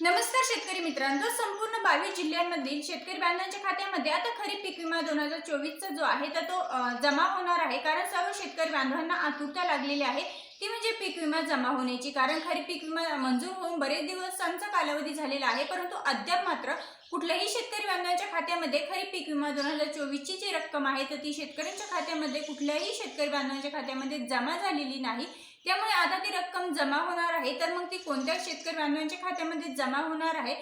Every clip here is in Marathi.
नमस्कार शेतकरी मित्रांनो संपूर्ण बावीस जिल्ह्यांमधील शेतकरी बांधवांच्या खात्यामध्ये आता खरीप पीक विमा दोन हजार चोवीसचा जो आहे तर तो जमा होणार आहे. कारण सर्व शेतकरी बांधवांना आतुरता लागलेली आहे ती म्हणजे पीक विमा जमा होण्याची. कारण खरीप पीक विमा मंजूर होऊन बरेच दिवसांचा कालावधी झालेला आहे. परंतु अद्याप मात्र कुठल्याही शेतकरी बांधवांच्या खात्यामध्ये खरीप पीक विमा दोन हजार चोवीसची जी रक्कम आहे तर ती शेतकऱ्यांच्या खात्यामध्ये कुठल्याही शेतकरी बांधवांच्या खात्यामध्ये जमा झालेली नाही. त्यामुळे आता ती रक्कम जमा होणार आहे. तर मग ती कोणत्या शेतकरी बांधवांच्या खात्यामध्ये जमा होणार आहे?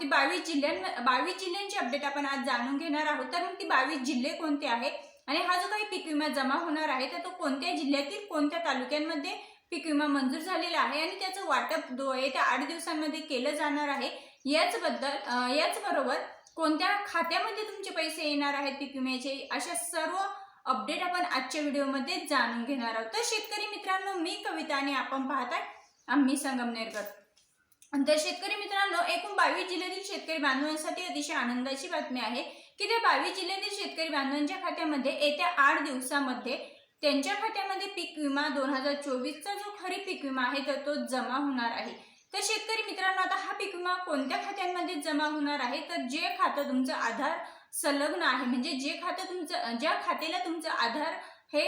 ती बावीस जिल्ह्यां बावीस जिल्ह्यांची अपडेट आपण आज जाणून घेणार आहोत. तर मग ती बावीस जिल्हे कोणते आहेत? आणि हा जो काही पीक विमा जमा होणार आहे तर तो कोणत्या जिल्ह्यातील कोणत्या तालुक्यांमध्ये पीक विमा मंजूर झालेला आहे? आणि त्याचं वाटप दो येत्या आठ दिवसांमध्ये केलं जाणार आहे. याचबद्दल याचबरोबर कोणत्या खात्यामध्ये तुमचे पैसे येणार आहेत पीक विम्याचे? अशा सर्व अपडेट आपण आजच्या व्हिडिओमध्ये जाणून घेणार आहोत. तर शेतकरी मित्रांनो मी कविता आणि आपण पाहताय आम्ही संगमनेरकर. तर शेतकरी मित्रांनो एकूण बावीस जिल्ह्यातील शेतकरी बांधवांसाठी अतिशय आनंदाची बातमी आहे की त्या बावीस जिल्ह्यातील शेतकरी बांधवांच्या खात्यामध्ये येत्या आठ दिवसामध्ये त्यांच्या खात्यामध्ये पीक विमा दोन हजार चोवीसचा जो खरीप पीक विमा आहे तर तो जमा होणार आहे. तर शेतकरी मित्रांनो आता हा पीक विमा कोणत्या खात्यांमध्ये जमा होणार आहे? तर जे खातं तुमचं आधार संलग्न आहे. म्हणजे जे खातं तुमचं ज्या खात्याला तुमचं आधार हे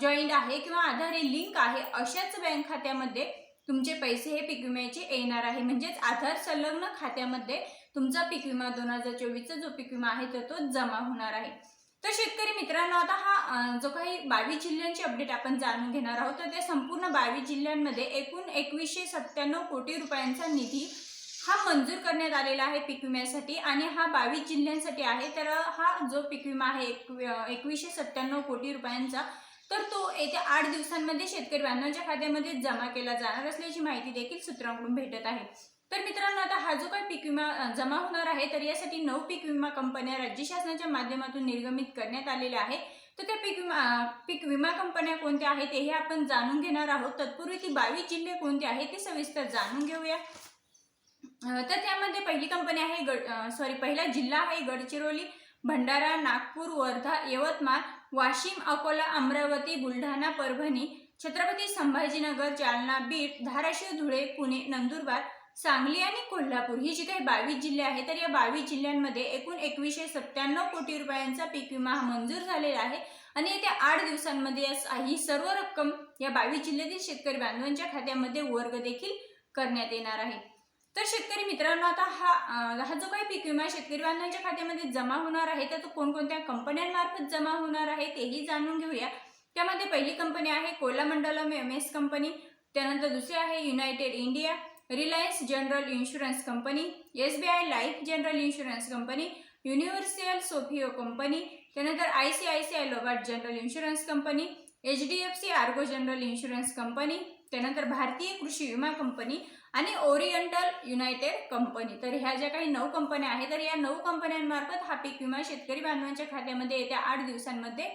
जॉईंट आहे किंवा आधार हे लिंक आहे अशाच बँक खात्यामध्ये तुमचे पैसे हे पीक विम्याचे येणार आहे. म्हणजेच आधार संलग्न खात्यामध्ये तुमचा पीक विमा दोन हजार चोवीसचा जो पीक विमा आहे तर तो जमा होणार आहे. तर शेतकरी मित्रांनो आता हा जो काही बावीस जिल्ह्यांची अपडेट आपण जाणून घेणार आहोत तर त्या संपूर्ण बावीस जिल्ह्यांमध्ये एकूण एकवीसशे सत्त्याण्णव कोटी रुपयांचा निधी हा मंजूर करण्यात आलेला आहे पीक विम्यासाठी आणि हा बावीस जिल्ह्यांसाठी आहे. तर हा जो पीक विमा आहे एक एकवीसशे सत्त्याण्णव कोटी रुपयांचा तर तो येत्या आठ दिवसांमध्ये शेतकरी बांधवांच्या खात्यामध्ये जमा केला जाणार असल्याची माहिती देखील सूत्रांकडून भेटत आहे. तर मित्रांनो आता हा जो काही पीक विमा जमा होणार आहे तर यासाठी नऊ पीक विमा कंपन्या राज्य शासनाच्या माध्यमातून निर्गमित करण्यात आलेल्या आहे तर त्या पीक विमा पीक विमा कंपन्या कोणत्या आहेत तेही आपण जाणून घेणार आहोत. तत्पूर्वी ती बावीस जिल्हे कोणते आहेत ते सविस्तर जाणून घेऊया. तर त्यामध्ये पहिली कंपनी आहे गड सॉरी पहिला जिल्हा आहे गडचिरोली भंडारा नागपूर वर्धा यवतमाळ वाशिम अकोला अमरावती बुलढाणा परभणी छत्रपती संभाजीनगर जालना बीड धाराशिव धुळे पुणे नंदुरबार सांगली आणि कोल्हापूर. ही जी काही बावीस जिल्हे आहेत तर या बावीस जिल्ह्यांमध्ये एकूण एकवीसशे सत्त्याण्णव कोटी रुपयांचा पीक विमा हा मंजूर झालेला आहे. आणि येत्या आठ दिवसांमध्ये ही सर्व रक्कम या बावीस जिल्ह्यातील शेतकरी बांधवांच्या खात्यामध्ये वर्ग देखील करण्यात येणार आहे. तर शेतकरी मित्रांनो आता हा हा जो काही पीक विमा शेतकरी बांधवांच्या खात्यामध्ये जमा होणार आहे तर तो कोणकोणत्या कंपन्यांमार्फत जमा होणार आहे तेही जाणून घेऊया. त्यामध्ये पहिली कंपनी आहे कोलामंडलम एम एस कंपनी त्यानंतर दुसरी आहे United India Reliance general insurance company S B I life general insurance company universal Sompo company त्यानंतर I C I C I Lombard general insurance company H D F C Ergo general insurance company त्यानंतर भारतीय कृषी विमा कंपनी आणि ओरिएंटल युनायटेड कंपनी. तर ह्या ज्या काही नऊ कंपन्या आहेत तर या नऊ कंपन्यांमार्फत हा पीक विमा शेतकरी बांधवांच्या खात्यामध्ये येत्या आठ दिवसांमध्ये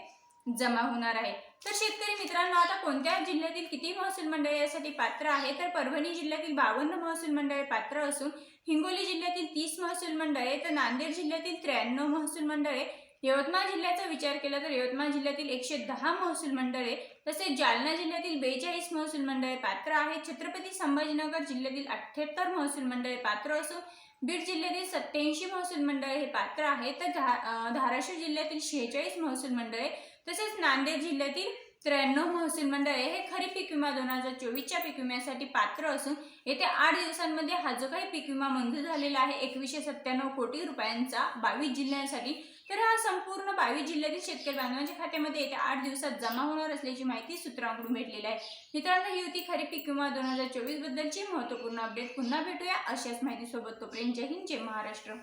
जमा होणार आहे. तर शेतकरी मित्रांनो आता कोणत्या जिल्ह्यातील किती महसूल मंडळे यासाठी पात्र आहे? तर परभणी जिल्ह्यातील बावन्न महसूल मंडळे पात्र असून हिंगोली जिल्ह्यातील तीस महसूल मंडळे तर नांदेड जिल्ह्यातील त्र्याण्णव महसूल मंडळे यवतमाळ जिल्ह्याचा विचार केला तर यवतमाळ जिल्ह्यातील एकशे दहा महसूल मंडळे तसेच जालना जिल्ह्यातील बेचाळीस महसूल मंडळे पात्र आहेत. छत्रपती संभाजीनगर जिल्ह्यातील अठ्ठ्याहत्तर महसूल मंडळे पात्र असून बीड जिल्ह्यातील सत्याऐंशी महसूल मंडळे हे पात्र आहेत. तर धा धाराशिव जिल्ह्यातील शेहेचाळीस महसूल मंडळे तसेच नांदेड जिल्ह्यातील त्र्याण्णव महसूल मंडळे हे खरीप पीक विमा दोन हजार चोवीसच्या पीक विम्यासाठी पात्र असून येत्या आठ दिवसांमध्ये हा जो काही पीक विमा मंजूर झालेला आहे एकवीसशे सत्त्याण्णव कोटी रुपयांचा बावीस जिल्ह्यांसाठी तर हा संपूर्ण बावीस जिल्ह्यातील शेतकरी बांधवांच्या खात्यामध्ये येत्या आठ दिवसात जमा होणार असल्याची माहिती सूत्रांकडून भेटलेली आहे. मित्रांनो ही होती खरीप पीक विमा दोन हजार चोवीस बद्दलची महत्त्वपूर्ण अपडेट पुन्हा भेटूया अशाच माहितीसोबत. तोपर्यंत जय हिंद जय महाराष्ट्र.